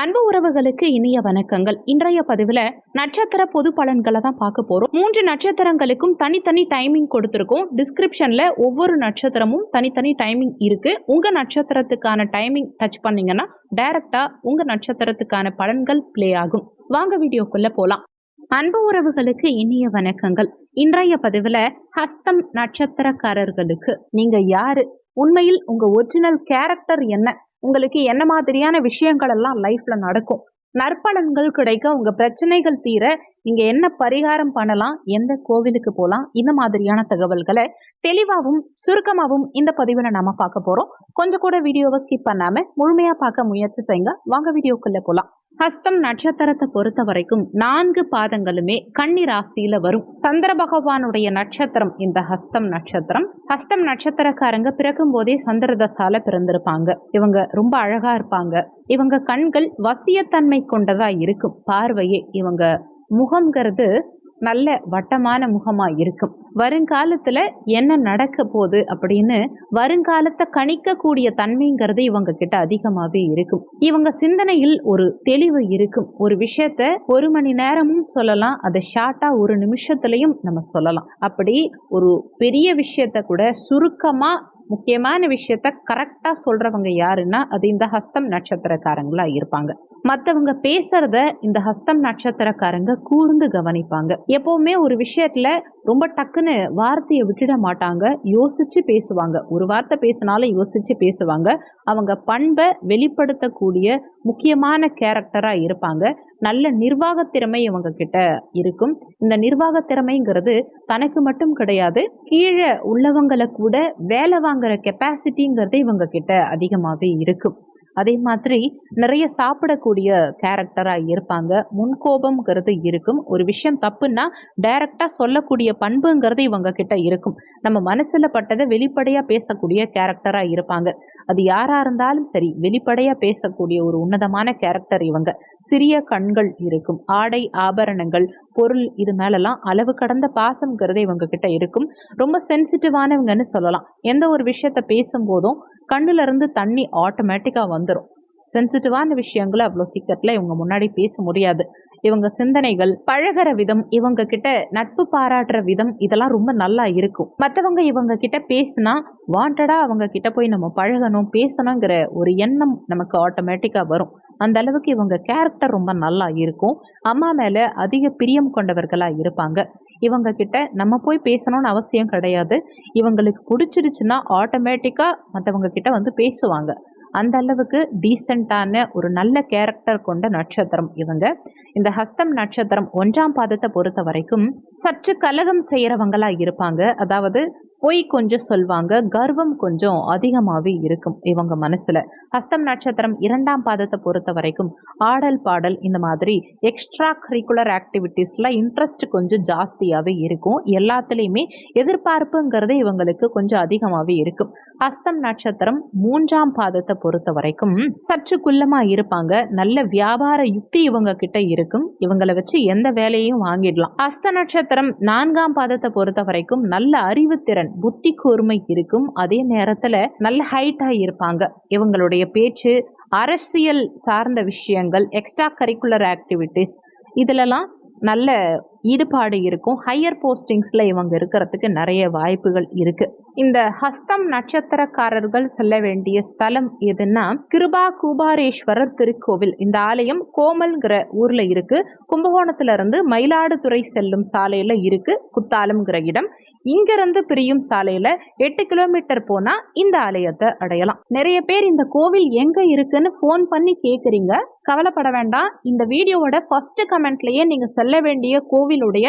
அன்பு உறவுகளுக்கு இனிய வணக்கங்கள். இன்றைய பதிவில் நட்சத்திர பொது பலன்களை தான் பார்க்க போகிறோம் மூன்று நட்சத்திரங்களுக்கும் தனித்தனி டைமிங் கொடுத்துருக்கோம். டிஸ்கிரிப்ஷனில் ஒவ்வொரு நட்சத்திரமும் தனித்தனி டைமிங் இருக்குது உங்கள் நட்சத்திரத்துக்கான டைமிங் டச் பண்ணீங்கன்னா டைரெக்டாக உங்கள் நட்சத்திரத்துக்கான பலன்கள் ப்ளே ஆகும். வாங்க வீடியோக்குள்ளே போகலாம் அன்பு உறவுகளுக்கு இனிய வணக்கங்கள். இன்றைய பதிவில் ஹஸ்தம் நட்சத்திரக்காரர்களுக்கு நீங்கள் யாரு? உண்மையில் உங்கள் ஒரிஜினல் கேரக்டர் என்ன? உங்களுக்கு என்ன மாதிரியான விஷயங்கள் எல்லாம் லைஃப்ல நடக்கும்? நற்பலன்கள் கிடைக்க உங்க பிரச்சனைகள் தீர நீங்க என்ன பரிகாரம் பண்ணலாம் எந்த கோவிலுக்கு போகலாம் இந்த மாதிரியான தகவல்களை தெளிவாகவும் சுருக்கமாகவும் இந்த பதிவில் நாம பார்க்க போறோம். கொஞ்சம் கூட வீடியோவை ஸ்கிப் பண்ணாம முழுமையா பார்க்க முயற்சி செய்யுங்க. வாங்க வீடியோக்குள்ள போலாம். ஹஸ்தம் நட்சத்திரத்தை பொறுத்த வரைக்கும் நான்கு பாதங்களுமே கன்னி ராசியில வரும். சந்திர பகவானுடைய நட்சத்திரம் இந்த ஹஸ்தம் நட்சத்திரம். ஹஸ்தம் நட்சத்திரக்காரங்க பிறக்கும் போதே சந்திரதசால பிறந்திருப்பாங்க. இவங்க ரொம்ப அழகா இருப்பாங்க. இவங்க கண்கள் வசியத்தன்மை கொண்டதா இருக்கும். பார்வையே இவங்க முகம்ங்கிறது நல்ல வட்டமான முகமா இருக்கும். வருங்காலத்துல என்ன நடக்க போகுது அப்படின்னு வருங்காலத்தை கணிக்கக்கூடிய தன்மைங்கிறது இவங்க கிட்ட அதிகமாகவே இருக்கும். இவங்க சிந்தனையில் ஒரு தெளிவு இருக்கும். ஒரு விஷயத்த ஒரு மணி நேரமும் சொல்லலாம். அதை ஷார்ட்டா ஒரு நிமிஷத்துலயும் நம்ம சொல்லலாம். அப்படி ஒரு பெரிய விஷயத்த கூட சுருக்கமா முக்கியமான விஷயத்த கரெக்டாக சொல்கிறவங்க யாருன்னா அது இந்த ஹஸ்தம் நட்சத்திரக்காரங்களா இருப்பாங்க. மற்றவங்க பேசுறத இந்த ஹஸ்தம் நட்சத்திரக்காரங்க கூர்ந்து கவனிப்பாங்க. எப்போவுமே ஒரு விஷயத்துல ரொம்ப டக்குன்னு வார்த்தையை விட்டுட மாட்டாங்க. யோசிச்சு பேசுவாங்க. ஒரு வார்த்தை பேசினாலும் யோசிச்சு பேசுவாங்க. அவங்க பண்பை வெளிப்படுத்தக்கூடிய முக்கியமான கேரக்டராக இருப்பாங்க. நல்ல நிர்வாக திறமை இவங்க கிட்ட இருக்கும். இந்த நிர்வாக திறமைங்கிறது தனக்கு மட்டும் கிடையாது கீழே உள்ளவங்களை கூட வேலை வாங்குற கெப்பாசிட்டிங்கிறது இவங்க கிட்ட அதிகமாகவே இருக்கும். அதே மாதிரி நிறைய சாப்பிடக்கூடிய கேரக்டராக இருப்பாங்க. முன்கோபம்ங்கிறது இருக்கும். ஒரு விஷயம் தப்புன்னா டைரக்டாக சொல்லக்கூடிய பண்புங்கிறது இவங்க கிட்ட இருக்கும். நம்ம மனசில் பட்டதை வெளிப்படையாக பேசக்கூடிய கேரக்டராக இருப்பாங்க. அது யாராக இருந்தாலும் சரி வெளிப்படையாக பேசக்கூடிய ஒரு உன்னதமான கேரக்டர் இவங்க. சிறிய கண்கள் இருக்கும். ஆடை ஆபரணங்கள் பொருள் இது மேலெல்லாம் அளவு கடந்த பாசம்ங்கிறது இவங்க கிட்ட இருக்கும். ரொம்ப சென்சிட்டிவானவங்கன்னு சொல்லலாம். எந்த ஒரு விஷயத்த பேசும்போதும் கண்ணுல இருந்து தண்ணி ஆட்டோமேட்டிக்காக வந்துடும் சென்சிட்டிவான விஷயங்களை அவ்வளோ சீக்கிரத்தில் இவங்க முன்னாடி பேச முடியாது. இவங்க சிந்தனைகள் பழகிற விதம் இவங்க கிட்ட நட்பு பாராட்டுற விதம் இதெல்லாம் ரொம்ப நல்லா இருக்கும். மற்றவங்க இவங்க கிட்ட பேசினா வாண்டடாக அவங்க கிட்ட போய் நம்ம பழகணும் பேசணுங்கிற ஒரு எண்ணம் நமக்கு ஆட்டோமேட்டிக்காக வரும். அந்த அளவுக்கு இவங்க கேரக்டர் ரொம்ப நல்லா இருக்கும். அம்மா மேலே அதிக பிரியம் கொண்டவர்களாக இருப்பாங்க. இவங்க கிட்ட நம்ம போய் பேசணும்னு அவசியம் கிடையாது. இவங்களுக்கு பிடிச்சிருச்சுன்னா ஆட்டோமேட்டிக்காக மற்றவங்க கிட்ட வந்து பேசுவாங்க. அந்த அளவுக்கு டீசெண்டான ஒரு நல்ல கேரக்டர் கொண்ட நட்சத்திரம் இவங்க. இந்த ஹஸ்தம் நட்சத்திரம் ஒன்றாம் பாதத்தை பொறுத்த வரைக்கும் சற்று கலகம் செய்கிறவங்களா இருப்பாங்க. அதாவது பொய் கொஞ்சம் சொல்வாங்க கர்வம் கொஞ்சம் அதிகமாகவே இருக்கும் இவங்க மனசில். ஹஸ்தம் நட்சத்திரம் இரண்டாம் பாதத்தை பொறுத்த வரைக்கும் ஆடல் பாடல் இந்த மாதிரி எக்ஸ்ட்ரா கரிக்குலர் ஆக்டிவிட்டீஸில் இன்ட்ரெஸ்ட் கொஞ்சம் ஜாஸ்தியாகவே இருக்கும். எல்லாத்துலேயுமே எதிர்பார்ப்புங்கிறது இவங்களுக்கு கொஞ்சம் அதிகமாகவே இருக்கும். ஹஸ்தம் நட்சத்திரம் மூன்றாம் பாதத்தை பொறுத்த வரைக்கும் சற்று குள்ளமா இருப்பாங்க. நல்ல வியாபார யுக்தி இவங்க கிட்ட இருக்கும். இவங்களை வச்சு எந்த வேலையும் வாங்கிடலாம். ஹஸ்த நட்சத்திரம் நான்காம் பாதத்தை பொறுத்த வரைக்கும் நல்ல அறிவுத்திறன் புத்தி கூர்மை இருக்கும். அதே நேரத்தில் நல்ல ஹைட்டாக இருப்பாங்க. இவங்களுடைய பேச்சு அரசியல் சார்ந்த விஷயங்கள் எக்ஸ்ட்ரா கரிக்குலர் ஆக்டிவிட்டீஸ் இதுலலாம் நல்ல ஈடுபாடு இருக்கும். ஹையர் போஸ்டிங்ஸில் இவங்க இருக்கிறதுக்கு நிறைய வாய்ப்புகள் இருக்குது இந்த ஹஸ்தம் நட்சத்திரக்காரர்கள் செல்ல வேண்டிய ஸ்தலம் எதுன்னா கிருபா கூபாரேஸ்வரர் திருக்கோவில். இந்த ஆலயம் கோமல்ங்கிற ஊரில் இருக்குது கும்பகோணத்துல இருந்து மயிலாடுதுறை செல்லும் சாலையில் இருக்குது குத்தாலம்ங்கிற இடம். இங்கிருந்து பிரியும் சாலையில எட்டு கிலோமீட்டர் போனா இந்த ஆலயத்தை அடையலாம். நிறைய பேர் இந்த கோவில் எங்க இருக்குன்னு ஃபோன் பண்ணி கேக்குறீங்க. கவலைப்பட வேண்டாம். இந்த வீடியோவோட ஃபர்ஸ்ட் கமெண்ட்லயே நீங்க செல்ல வேண்டிய கோவிலுடைய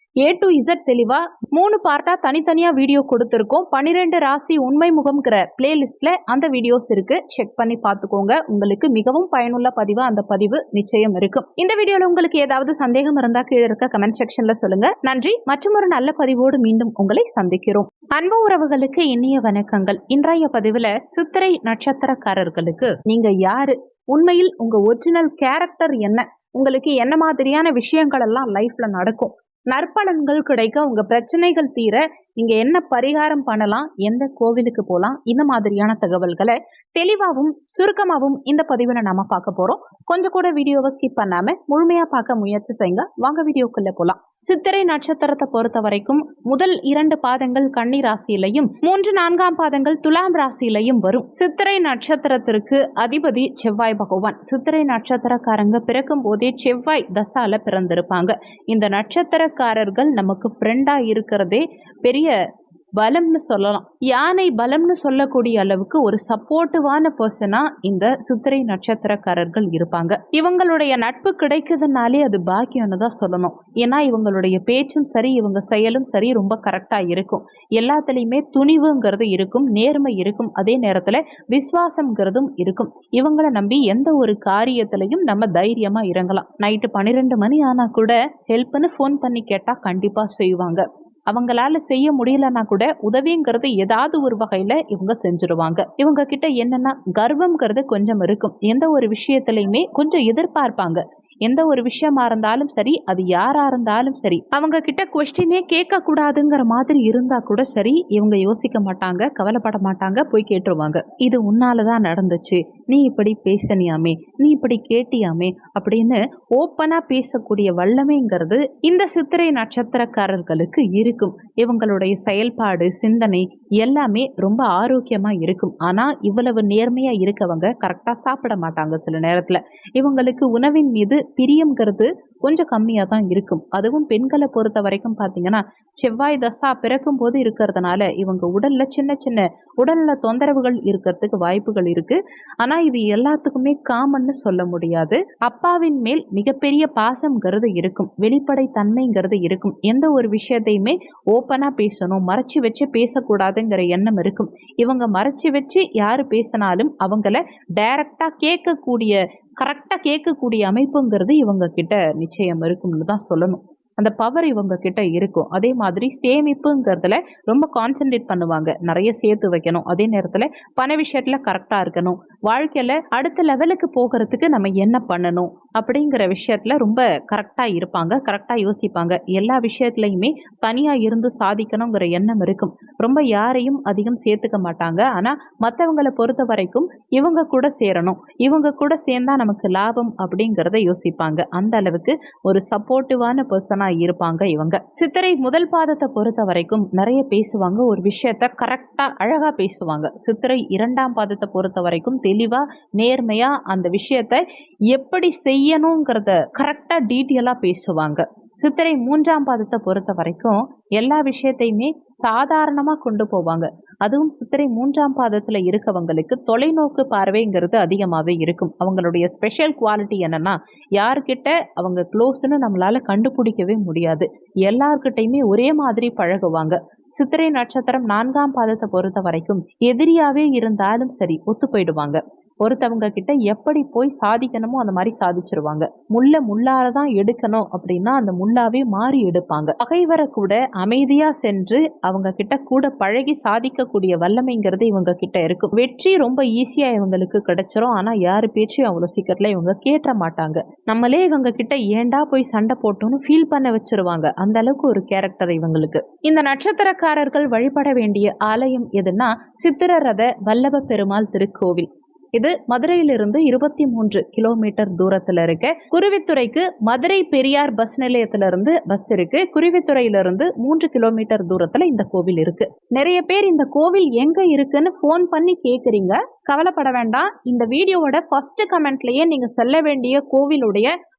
ஏ டு இசட் தெளிவா மூணு பார்ட்டா தனித்தனியா வீடியோ கொடுத்துருக்கோம். பன்னிரெண்டு ராசி உண்மை முகம்ங்கிற பிளேலிஸ்ட்ல அந்த வீடியோஸ் இருக்கு. செக் பண்ணி பார்த்துக்கோங்க. உங்களுக்கு மிகவும் பயனுள்ள பதிவா அந்த பதிவு நிச்சயம் இருக்கும். இந்த வீடியோல உங்களுக்கு ஏதாவது சந்தேகம் இருந்தா கீழே இருக்க கமெண்ட் செக்ஷன்ல சொல்லுங்க. நன்றி. மற்றும் ஒரு நல்ல பதிவோடு மீண்டும் உங்களை சந்திக்கிறோம். அன்பு உறவுகளுக்கு இனிய வணக்கங்கள். இன்றைய பதிவுல சித்திரை நட்சத்திரக்காரர்களுக்கு நீங்க யாரு? உண்மையில் உங்க ஒரிஜினல் கேரக்டர் என்ன? உங்களுக்கு என்ன மாதிரியான விஷயங்கள் எல்லாம் லைஃப்ல நடக்கும்? நற்பலன்கள் கிடைக்க உங்க பிரச்சனைகள் தீர நீங்க என்ன பரிகாரம் பண்ணலாம் எந்த கோவிலுக்கு போகலாம் இந்த மாதிரியான தகவல்களை தெளிவாகவும் சுருக்கமாகவும் இந்த பதிவில் நாம பார்க்க போறோம். கொஞ்சம் கூட வீடியோவை ஸ்கிப் பண்ணாம முழுமையா பார்க்க முயற்சி செய்யுங்க. வாங்க வீடியோக்குள்ள போலாம். சித்திரை நட்சத்திரத்தை பொறுத்த வரைக்கும் முதல் இரண்டு பாதங்கள் கன்னி ராசியிலையும் மூன்று நான்காம் பாதங்கள் துலாம் ராசியிலையும் வரும். சித்திரை நட்சத்திரத்திற்கு அதிபதி செவ்வாய் பகவான். சித்திரை நட்சத்திரக்காரங்க பிறக்கும் போதே செவ்வாய் தசால பிறந்திருப்பாங்க. இந்த நட்சத்திரக்காரர்கள் நமக்கு ஃப்ரெண்டா இருக்கிறதே பெரிய பலம்னு சொல்லலாம். யானை பலம்னு சொல்லக்கூடிய அளவுக்கு ஒரு சப்போர்ட்டிவான பர்சனா இந்த சித்திரை நட்சத்திரக்காரர்கள் இருப்பாங்க. இவங்களுடைய நட்பு கிடைக்குதுனாலே அது பாக்கியம்னு தான் சொல்லணும். ஏன்னா இவங்களுடைய பேச்சும் சரி இவங்க செயலும் சரி ரொம்ப கரெக்டா இருக்கும். எல்லாத்துலேயுமே துணிவுங்கிறது இருக்கும் நேர்மை இருக்கும். அதே நேரத்தில் விசுவாசம்ங்கிறதும் இருக்கும். இவங்களை நம்பி எந்த ஒரு காரியத்திலையும் நம்ம தைரியமா இறங்கலாம். நைட்டு பன்னிரெண்டு மணி ஆனா கூட ஹெல்ப்னு ஃபோன் பண்ணி கேட்டா கண்டிப்பா செய்வாங்க. அவங்களால செய்ய முடியலன்னா கூட உதவிங்கிறது ஏதாவது ஒரு வகையில இவங்க செஞ்சுருவாங்க. இவங்க கிட்ட என்னன்னா கர்வம்ங்கிறது கொஞ்சம் இருக்கும். எந்த ஒரு விஷயத்திலையுமே கொஞ்சம் எதிர்பார்ப்பாங்க. எந்த ஒரு விஷயமா இருந்தாலும் சரி அது யாரா இருந்தாலும் சரி அவங்க கிட்ட கொஸ்டினே கேட்க கூடாதுங்கிற மாதிரி இருந்தா கூட சரி இவங்க யோசிக்க மாட்டாங்க கவலைப்பட மாட்டாங்க போய் கேட்டுருவாங்க. இது உன்னாலதான் நடந்துச்சு. நீ இப்படி பேசனியாமே நீ இப்படி கேட்டியாமே அப்படின்னு ஓப்பனா பேசக்கூடிய வல்லமைங்கிறது இந்த சித்திரை நட்சத்திரக்காரர்களுக்கு இருக்கும். இவங்களுடைய செயல்பாடு சிந்தனை எல்லாமே ரொம்ப ஆரோக்கியமா இருக்கும். ஆனா இவ்வளவு நேர்மையா இருக்கவங்க கரெக்டா சாப்பிட மாட்டாங்க சில நேரத்துல. இவங்களுக்கு உணவின் மீது பிரியம்ங்கிறது கொஞ்சம் கம்மியாக தான் இருக்கும். அதுவும் பெண்களை பொறுத்த வரைக்கும் பார்த்தீங்கன்னா செவ்வாய் தசா பிறக்கும் போது இருக்கிறதுனால இவங்க உடல்ல சின்ன சின்ன உடல்ல தொந்தரவுகள் இருக்கிறதுக்கு வாய்ப்புகள் இருக்கு. ஆனா இது எல்லாத்துக்குமே காமன்னு சொல்ல முடியாது. அப்பாவின் மேல் மிகப்பெரிய பாசம்ங்கிறது இருக்கும். வெளிப்படை தன்மைங்கிறது இருக்கும். எந்த ஒரு விஷயத்தையுமே ஓப்பனா பேசணும் மறைச்சு வச்சு பேசக்கூடாதுங்கிற எண்ணம் இருக்கும். இவங்க மறைச்சு வச்சு யாரு பேசினாலும் அவங்கள டைரக்டா கேட்கக்கூடிய கரெக்டாக கேட்கக்கூடிய அமைப்புங்கிறது இவங்க கிட்ட நிச்சயம் இருக்கும்னு தான் சொல்லணும். அந்த பவர் இவங்க கிட்ட இருக்கும். அதே மாதிரி சேமிப்புங்கிறதுல ரொம்ப கான்சென்ட்ரேட் பண்ணுவாங்க. நிறைய சேர்த்து வைக்கணும். அதே நேரத்தில் பண விஷயத்தில் கரெக்டாக இருக்கணும். வாழ்க்கையில் அடுத்த லெவலுக்கு போகிறதுக்கு நம்ம என்ன பண்ணணும் அப்படிங்கிற விஷயத்தில் ரொம்ப கரெக்டாக இருப்பாங்க. கரெக்டாக யோசிப்பாங்க. எல்லா விஷயத்துலையுமே தனியாக இருந்து சாதிக்கணுங்கிற எண்ணம் இருக்கும். ரொம்ப யாரையும் அதிகம் சேர்த்துக்க மாட்டாங்க. ஆனால் மற்றவங்களை பொறுத்த வரைக்கும் இவங்க கூட சேரணும். இவங்க கூட சேர்ந்தா நமக்கு லாபம் அப்படிங்கிறத யோசிப்பாங்க. அந்த அளவுக்கு ஒரு சப்போர்ட்டிவான பர்சனாக இருப்பாங்க இவங்க. சித்திரை முதல் பாதத்தை பொறுத்த வரைக்கும் நிறைய பேசுவாங்க. ஒரு விஷயத்த கரெக்டாக அழகாக பேசுவாங்க. சித்திரை இரண்டாம் பாதத்தை பொறுத்த வரைக்கும் தெளிவாக நேர்மையாக அந்த விஷயத்த எப்படி செய்யணுங்கிறத கரெக்டாக டீட்டெயிலாக பேசுவாங்க. சித்திரை மூன்றாம் பாதத்தை பொறுத்த வரைக்கும் எல்லா விஷயத்தையுமே சாதாரணமாக கொண்டு போவாங்க. அதுவும் சித்திரை மூன்றாம் பாதத்தில் இருக்கவங்களுக்கு தொலைநோக்கு பார்வைங்கிறது அதிகமாகவே இருக்கும். அவங்களுடைய ஸ்பெஷல் குவாலிட்டி என்னன்னா யார்கிட்ட அவங்க க்ளோஸ்னு நம்மளால கண்டுபிடிக்கவே முடியாது. எல்லார்கிட்டையுமே ஒரே மாதிரி பழகுவாங்க. சித்திரை நட்சத்திரம் நான்காம் பாதத்தை பொறுத்த வரைக்கும் எதிரியாவே இருந்தாலும் சரி ஒத்து போயிடுவாங்க. ஒருத்தவங்க கிட்ட எப்படி போய் சாதிக்கணுமோ அந்த மாதிரி சாதிச்சிருவாங்க. முல்லை முள்ளால தான் எடுக்கணும் அப்படின்னா அந்த முள்ளாவே மாறி எடுப்பாங்க. பகைவரை கூட அமைதியா சென்று அவங்க கிட்ட கூட பழகி சாதிக்கக்கூடிய வல்லமைங்கிறது இவங்க கிட்ட இருக்கும். வெற்றி ரொம்ப ஈஸியா இவங்களுக்கு கிடைச்சிரும். ஆனா யாரு பேச்சையும் அவ்வளவு சீக்கிரத்துல இவங்க கேட்ட மாட்டாங்க. நம்மளே இவங்க கிட்ட ஏண்டா போய் சண்டை போட்டோம்னு ஃபீல் பண்ண வச்சிருவாங்க. அந்த அளவுக்கு ஒரு கேரக்டர் இவங்களுக்கு. இந்த நட்சத்திரக்காரர்கள் வழிபட வேண்டிய ஆலயம் எதுன்னா சித்திரரத வல்லப பெருமாள் திருக்கோவில். இது மதுரையிலிருந்து இருபத்தி மூன்று கிலோமீட்டர் தூரத்தில் இருக்கு. குருவித்துறைக்கு மதுரை பெரியார் பஸ் நிலையத்திலிருந்து பஸ் இருக்கு. குருவித்துறையிலிருந்து மூன்று கிலோமீட்டர் தூரத்துல இந்த கோவில் இருக்கு. நிறைய பேர் இந்த கோவில் எங்க இருக்குன்னு ஃபோன் பண்ணி கேக்குறீங்க. கவலைப்பட வேண்டாம். இந்த வீடியோவோட ஃபர்ஸ்ட் கமெண்ட்லயே நீங்க செல்ல வேண்டிய கோவிலுடைய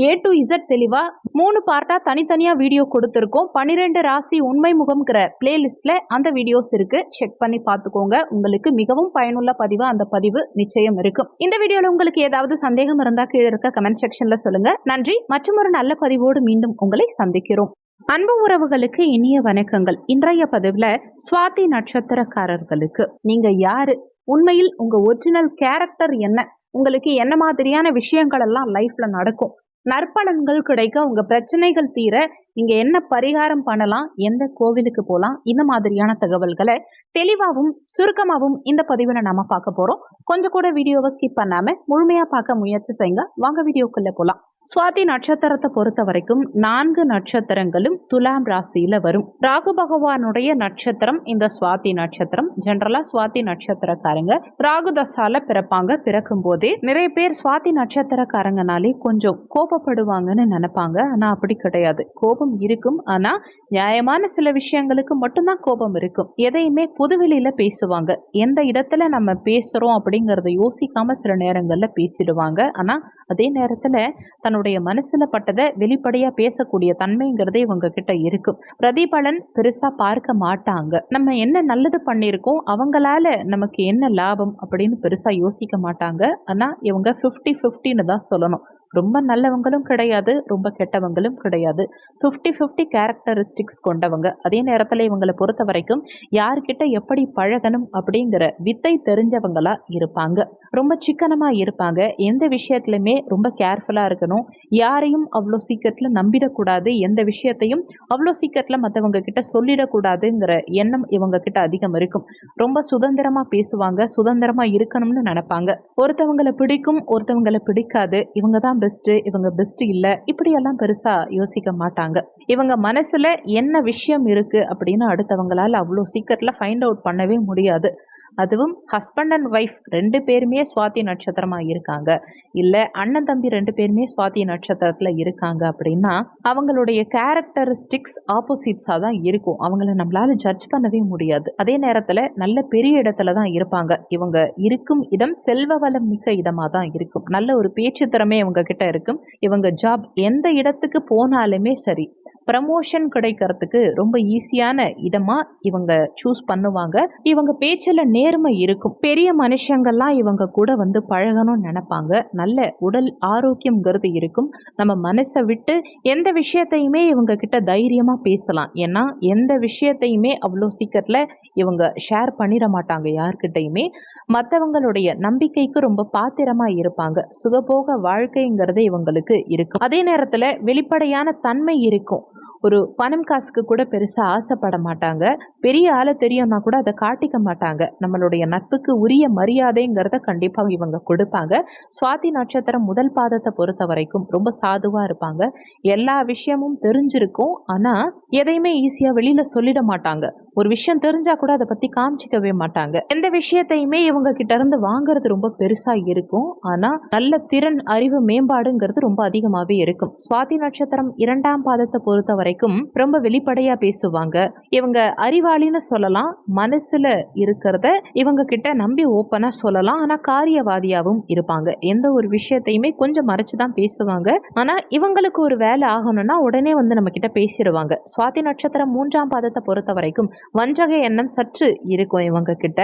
ஏ டு இசட் தெளிவா மூணு பார்ட்டா தனித்தனியா வீடியோ கொடுத்துருக்கோம். பனிரெண்டு ராசி உண்மை முகம்ங்கிற பிளேலிஸ்ட்ல அந்த வீடியோஸ் இருக்கு. செக் பண்ணி பார்த்துக்கோங்க. உங்களுக்கு மிகவும் பயனுள்ள பதிவாக அந்த பதிவு நிச்சயம் இருக்கும். இந்த வீடியோல உங்களுக்கு ஏதாவது சந்தேகம் இருந்தா கீழே இருக்க கமெண்ட் செக்ஷன்ல சொல்லுங்க. நன்றி. மற்றும் ஒரு நல்ல பதிவோடு மீண்டும் உங்களை சந்திக்கிறோம். அன்பு உறவுகளுக்கு இனிய வணக்கங்கள். இன்றைய பதிவுல சுவாதி நட்சத்திரக்காரர்களுக்கு. நீங்க யாரு? உண்மையில் உங்க ஒரிஜினல் கேரக்டர் என்ன? உங்களுக்கு என்ன மாதிரியான விஷயங்கள் எல்லாம் லைஃப்ல நடக்கும்? நற்பலன்கள் கிடைக்க உங்க பிரச்சனைகள் தீர நீங்க என்ன பரிகாரம் பண்ணலாம் எந்த கோவிலுக்கு போகலாம் இந்த மாதிரியான தகவல்களை தெளிவாகவும் சுருக்கமாகவும் இந்த பதிவில் நாம பார்க்க போறோம். கொஞ்சம் கூட வீடியோவை ஸ்கிப் பண்ணாம முழுமையா பார்க்க முயற்சி செய்யுங்க. வாங்க வீடியோக்குள்ள போலாம். சுவாதி நட்சத்திரத்தை பொறுத்த வரைக்கும் நான்கு நட்சத்திரங்களும் துலாம் ராசியில வரும். ராகு பகவானுடைய நட்சத்திரம் இந்த சுவாதி நட்சத்திரம். ஜென்ரலா சுவாதி நட்சத்திரக்காரங்க. ராகு தசால பிறப்பாங்க. பிறக்கும் போதே நிறைய பேர் சுவாதி நட்சத்திரக்காரங்கனாலே கொஞ்சம் கோபப்படுவாங்கன்னு நினைப்பாங்க. ஆனா அப்படி கிடையாது. கோபம் இருக்கும். ஆனா நியாயமான சில விஷயங்களுக்கு மட்டும்தான் கோபம் இருக்கும். எதையுமே புதுவெளியில பேசுவாங்க. எந்த இடத்துல நம்ம பேசுறோம் அப்படிங்கறத யோசிக்காம சில நேரங்கள்ல பேசிடுவாங்க. ஆனா அதே நேரத்துல தன்னுடைய மனசுல பட்டதை வெளிப்படையா பேசக்கூடிய தன்மைங்கிறதே இவங்க கிட்ட இருக்கும் பிரதிபலன் பெருசா பார்க்க மாட்டாங்க. நம்ம என்ன நல்லது பண்ணியிருக்கோம் அவங்களால நமக்கு என்ன லாபம் அப்படின்னு பெருசா யோசிக்க மாட்டாங்க. ஆனா இவங்க ஃபிஃப்டி ஃபிஃப்டின்னு தான் சொல்லணும். ரொம்ப நல்லவங்களும் கிடையாது ரொம்ப கெட்டவங்களும் கிடையாது. ஃபிஃப்டி ஃபிஃப்டி கேரக்டரிஸ்டிக்ஸ் கொண்டவங்க. அதே நேரத்தில் இவங்களை பொறுத்த வரைக்கும் யார்கிட்ட எப்படி பழகணும் அப்படிங்கிற வித்தை தெரிஞ்சவங்களா இருப்பாங்க. ரொம்ப சிக்கனமாக இருப்பாங்க. எந்த விஷயத்துலையுமே ரொம்ப கேர்ஃபுல்லாக இருக்கணும். யாரையும் அவ்வளோ சீக்கிரத்தில் நம்பிடக்கூடாது. எந்த விஷயத்தையும் அவ்வளோ சீக்கிரத்தில் மற்றவங்க கிட்ட சொல்லிடக்கூடாதுங்கிற எண்ணம் இவங்க கிட்ட அதிகம் இருக்கும். ரொம்ப சுதந்திரமாக பேசுவாங்க. சுதந்திரமாக இருக்கணும்னு நினப்பாங்க. ஒருத்தவங்களை பிடிக்கும் ஒருத்தவங்களை பிடிக்காது. இவங்க தான் பெஸ்ட்டு இவங்க பெஸ்ட்டு இல்லை இப்படியெல்லாம் பெருசாக யோசிக்க மாட்டாங்க. இவங்க மனசில் என்ன விஷயம் இருக்குது அப்படின்னு அடுத்தவங்களால் அவ்வளோ சீக்கிரத்தில் ஃபைண்ட் அவுட் பண்ணவே முடியாது. அதுவும் ஹஸ்பண்ட் அண்ட் ஒய்ஃப் ரெண்டு பேருமே சுவாதி நட்சத்திரமாக இருக்காங்க. இல்லை அண்ணன் தம்பி ரெண்டு பேருமே சுவாதி நட்சத்திரத்தில் இருக்காங்க அப்படின்னா அவங்களுடைய கேரக்டரிஸ்டிக்ஸ் ஆப்போசிட்ஸாக தான் இருக்கும். அவங்கள நம்மளால் ஜட்ஜ் பண்ணவே முடியாது. அதே நேரத்தில் நல்ல பெரிய இடத்துல தான் இருப்பாங்க. இவங்க இருக்கும் இடம் செல்வ வளம் மிக்க இடமாக தான் இருக்கும். நல்ல ஒரு பேச்சு திறமை இவங்க கிட்ட இருக்கும். இவங்க ஜாப் எந்த இடத்துக்கு போனாலுமே சரி ப்ரமோஷன் கிடைக்கிறதுக்கு ரொம்ப ஈஸியான இடமா இவங்க சூஸ் பண்ணுவாங்க. இவங்க பேச்சில் நேர்மை இருக்கும். பெரிய மனுஷங்கள்லாம் இவங்க கூட வந்து பழகணும்னு நினைப்பாங்க. நல்ல உடல் ஆரோக்கியம்ங்கிறது இருக்கும். நம்ம மனசை விட்டு எந்த விஷயத்தையுமே இவங்க கிட்ட தைரியமாக பேசலாம். ஏன்னா எந்த விஷயத்தையுமே அவ்வளோ சீக்கிரத்தில் இவங்க ஷேர் பண்ணிட மாட்டாங்க யார்கிட்டையுமே. மற்றவங்களுடைய நம்பிக்கைக்கு ரொம்ப பாத்திரமாக இருப்பாங்க. சுகபோக வாழ்க்கைங்கிறது இவங்களுக்கு இருக்கும். அதே நேரத்தில் வெளிப்படையான தன்மை இருக்கும். ஒரு பணம் காசுக்கு கூட பெருசாக ஆசைப்பட மாட்டாங்க. பெரிய ஆளை தெரியும்னா கூட அதை காட்டிக்க மாட்டாங்க. நம்மளுடைய நட்புக்கு உரிய மரியாதைங்கிறத கண்டிப்பாக இவங்க கொடுப்பாங்க. சுவாதி நட்சத்திரம் முதல் பாதத்தை பொறுத்த வரைக்கும் ரொம்ப சாதுவாக இருப்பாங்க. எல்லா விஷயமும் தெரிஞ்சிருக்கும். ஆனால் எதையுமே ஈஸியாக வெளியில் சொல்லிட மாட்டாங்க. ஒரு விஷயம் தெரிஞ்சா கூட அதை பற்றி காமிச்சிக்கவே மாட்டாங்க. எந்த விஷயத்தையுமே இவங்க கிட்ட இருந்து வாங்குறது ரொம்ப பெருசாக இருக்கும். ஆனால் நல்ல திறன் அறிவு மேம்பாடுங்கிறது ரொம்ப அதிகமாகவே இருக்கும். சுவாதி நட்சத்திரம் இரண்டாம் பாதத்தை பொறுத்த வரைக்கும் ரொம்ப வெளிப்படையாக பேசுவாங்க. இவங்க அறிவாளின்னு சொல்லலாம். மனசுல இருக்கிறத இவங்க கிட்ட நம்பி ஓப்பனாக சொல்லலாம். ஆனால் காரியவாதியாகவும் இருப்பாங்க. எந்த ஒரு விஷயத்தையுமே கொஞ்சம் மறைச்சு தான் பேசுவாங்க. ஆனால் இவங்களுக்கு ஒரு வேலை ஆகணும்னா உடனே வந்து நம்ம கிட்ட பேசிடுவாங்க. சுவாதி நட்சத்திரம் மூன்றாம் பாதத்தை பொறுத்த வரைக்கும் வஞ்சக எண்ணம் சற்று இருக்கும் இவங்க கிட்ட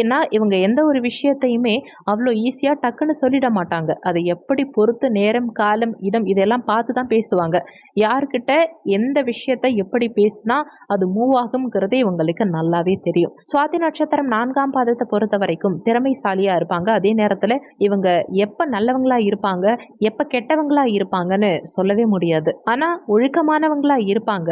ஏன்னா இவங்க எந்த ஒரு விஷயத்தையுமே அவ்வளோ ஈஸியாக டக்குன்னு சொல்லிட மாட்டாங்க. அதை எப்படி பொறுத்து நேரம் காலம் இடம் இதெல்லாம் பார்த்து தான் பேசுவாங்க. யார்கிட்ட எந்த விஷயத்தை எப்படி பேசினா அது மூவ் ஆகுங்கிறது இவங்களுக்கு நல்லாவே தெரியும். சுவாதி நட்சத்திரம் நான்காம் பாதத்தை பொறுத்த வரைக்கும் திறமைசாலியா இருப்பாங்க. அதே நேரத்தில் இவங்க எப்போ நல்லவங்களா இருப்பாங்க எப்போ கெட்டவங்களா இருப்பாங்கன்னு சொல்லவே முடியாது. ஆனால் ஒழுக்கமானவங்களா இருப்பாங்க.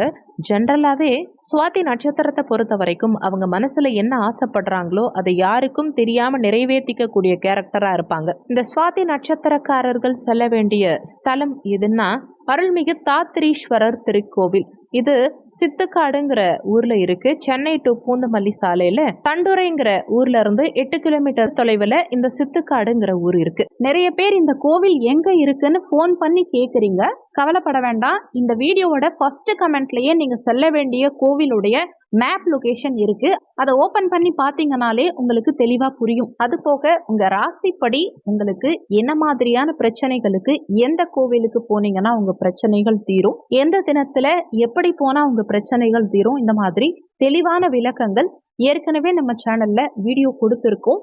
ஜென்ரலாகவே சுவாதி நட்சத்திரத்தை பொறுத்த வரைக்கும் அவங்க மனசுல என்ன ஆசைப்படுறாங்களோ அதை யாருக்கும் தெரியாம நிறைவேற்றிக்கக்கூடிய கேரக்டரா இருப்பாங்க. இந்த சுவாதி நட்சத்திரக்காரர்கள் செல்ல வேண்டிய ஸ்தலம் எதுன்னா அருள்மிகு தாத்திரீஸ்வரர் திருக்கோவில். இது சித்துக்காடுங்கிற ஊர்ல இருக்கு. சென்னை டு பூந்தமல்லி சாலையில தண்டுரைங்கிற ஊர்ல இருந்து எட்டு கிலோமீட்டர் தொலைவில் இந்த சித்துக்காடுங்கிற ஊர் இருக்கு. நிறைய பேர் இந்த கோவில் எங்க இருக்குன்னு ஃபோன் பண்ணி கேக்குறீங்க. கவலைப்பட வேண்டாம். இந்த வீடியோவோட ஃபர்ஸ்ட் கமெண்ட்லயே நீங்க செல்ல வேண்டிய கோவிலுடைய மேப் லொகேஷன் இருக்கு. அதை ஓபன் பண்ணி பார்த்தீங்கனாலே உங்களுக்கு தெளிவா புரியும். அது போக உங்க ராசிப்படி உங்களுக்கு என்ன மாதிரியான பிரச்சனைகளுக்கு எந்த கோவிலுக்கு போனீங்கன்னா உங்க பிரச்சனைகள் தீரும்? எந்த தினத்துல எப்படி போனா உங்க பிரச்சனைகள் தீரும்? இந்த மாதிரி தெளிவான விளக்கங்கள் ஏற்கனவே நம்ம சேனல்ல வீடியோ கொடுத்துருக்கோம்.